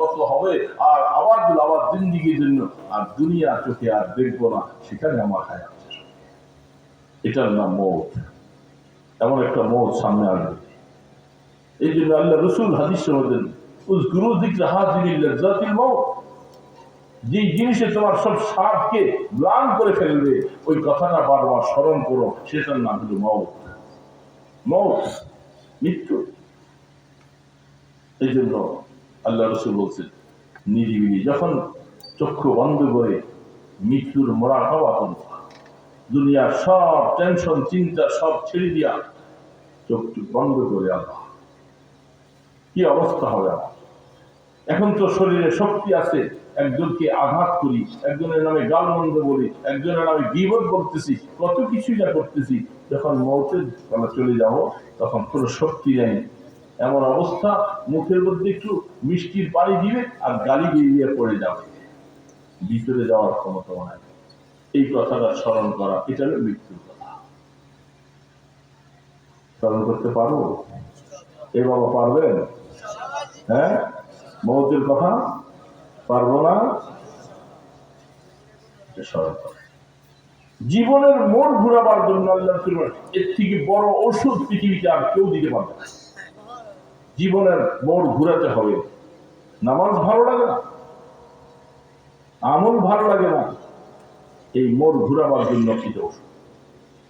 কত হবে আর আবার আবার জিন্দিগির জন্য, আর দুনিয়া চোখে আর না, সেখানে আমার হায়াত এটার নাম মৌত। এমন একটা মৌত সামনে আসবে। এই জন্য আল্লাহ রসুল হাদিস বলেন লাযযাতিল মাউত। যে জিনিসে তোমার সব স্বাদকে ম্লান করে ফেলবে, ওই কথাটা বারবার স্মরণ করো, সেটার নাম হলো মৌত। মৌত, মৃত্যু। এই জন্য আল্লাহ রসুল বলছেন, নিরিবিলি যখন চক্ষু বন্ধ করে মৃত্যুর মরা হওয়া করব দুনিয়ার সব টেনশন চিন্তা সব ছেড়ে দিয়া চোখটু বন্ধ করে আল্লাহ। কি অবস্থা হবে এখন তো শরীরে শক্তি আছে, একজনকে আঘাত করি, একজনের নামে গালমন্দ বলি, একজনের নামে বিপদ করতেছি কত কিছুই না করতেছি, যখন মৌতের চলে যাব, তখন কোনো শক্তি নেই। এমন অবস্থা, মুখের মধ্যে একটু মিষ্টির পানি দিবে আর গালি বেরিয়ে পড়ে যাবে। ভিতরে যাওয়ার ক্ষমতা নাই এই কথাটা স্মরণ করা, এটা হলো মৃত্যুর কথা। স্মরণ করতে পারব? এ বাবা পারবেন? হ্যাঁ? মৌতের কথা? পারব না? স্মরণ করা। জীবনের মোড় ঘুরাবার জন্য আল্লাহ এর থেকে বড় ওষুধ পৃথিবীতে আর কেউ দিতে পারবে না। জীবনের মোড় ঘুরাতে হবে। নামাজ ভালো লাগে না? আমল ভালো লাগে না? এই মোড় ঘুরাবার জন্য কি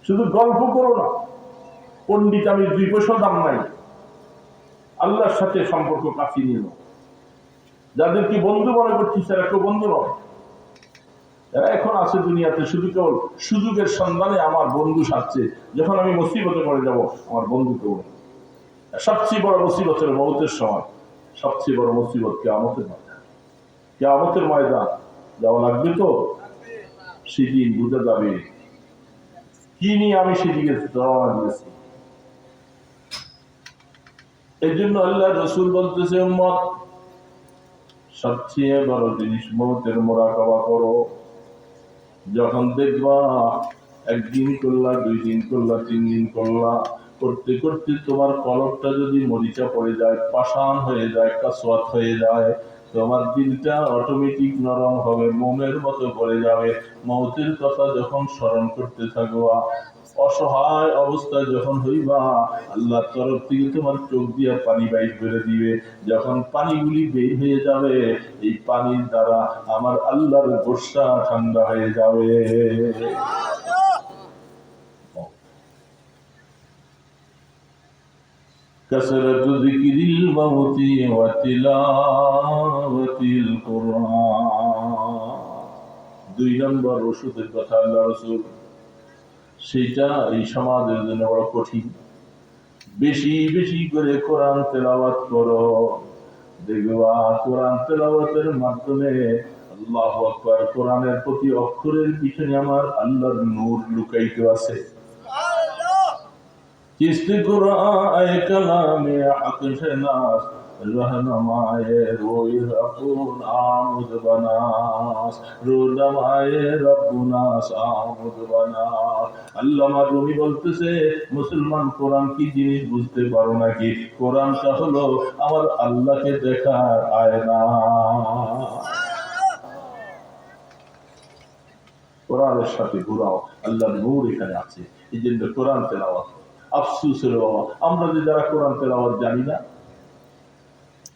শুধু গল্প করো না। পণ্ডিত আমি দুই পয়সা দাম নাই। আল্লাহর সাথে সম্পর্ক কাছে নিয়ে নাও। যাদেরকে বন্ধু মনে করছিস তারা কেউ বন্ধু নয়। এরা এখন আছে দুনিয়াতে, শুধু কেবল সুযোগের সন্ধানে আমার বন্ধু সাজছে যখন আমি মুসিবতে পড়ে যাব, আমার বন্ধু কেউ। সবচেয়ে বড় মুসিবতের মৌতের সময়, সবচেয়ে বড় মুসিবত কেয়ামতের ময়দান। কেয়ামতের ময়দান, যাওয়া লাগবে তো? সেদিন বুঝে যাবে। কি নিয়ে আমি সেদিকে রওনা দিয়েছি? এই জন্য আল্লাহ রসুল বলতেছে, উম্মত, সবচেয়ে বড় জিনিস মৌতের মোরাকাবা করো। যখন দেখবা, একদিন করলা, দুই দিন করলা, তিন দিন করলা করতে করতে তোমার কলকটা যদি মরিচা পড়ে যায়, পাষাণ হয়ে যায় কাসওয়াত হয়ে যায় তোমার দিলটা অটোমেটিক নরম হবে মোমের মতো পড়ে যাবে। মৌতের কথা যখন স্মরণ করতে থাকবা অসহায় অবস্থায় যখন হইবা আল্লাহর তরফ থেকে তোমার চোখ দিয়া পানি বাইর করে দিবে। যখন পানিগুলি বের হয়ে যাবে, এই পানির দ্বারা আমার আল্লাহর গোসা ঠান্ডা হয়ে যাবে। كثرة ذكر الموت وتلاوة القرآن দুই নম্বর ওষুধের কথা আল্লাহ রসুল সেটা এই সমাজের জন্য বড় কঠিন বেশি বেশি করে কোরআন তেলাওয়াত করো দেখবা কোরআন তেলাওয়াতের মাধ্যমে আল্লাহ আকবার কোরআনের প্রতি অক্ষরের পিছনে আমার আল্লাহর নূর লুকাইতে আছে চিস্তি কুরায় কালামে হক সে রহনমায়ে রোই রকুন আমুদ বানাস আমুদ আল্লামা রুমি বলতেছে, মুসলমান কোরআন কি জিনিস বুঝতে পারো নাকি? কোরআনটা হলো আমার আল্লাহকে দেখার আয়না। কোরআনের সাথে ঘুরাও, আল্লাহর নূর এখানে আছে। এই জন্য কোরআন তেলাওয়াত আফসুস হলো বাবা আমরা যে যারা কোরআন তেলাওয়াত জানি না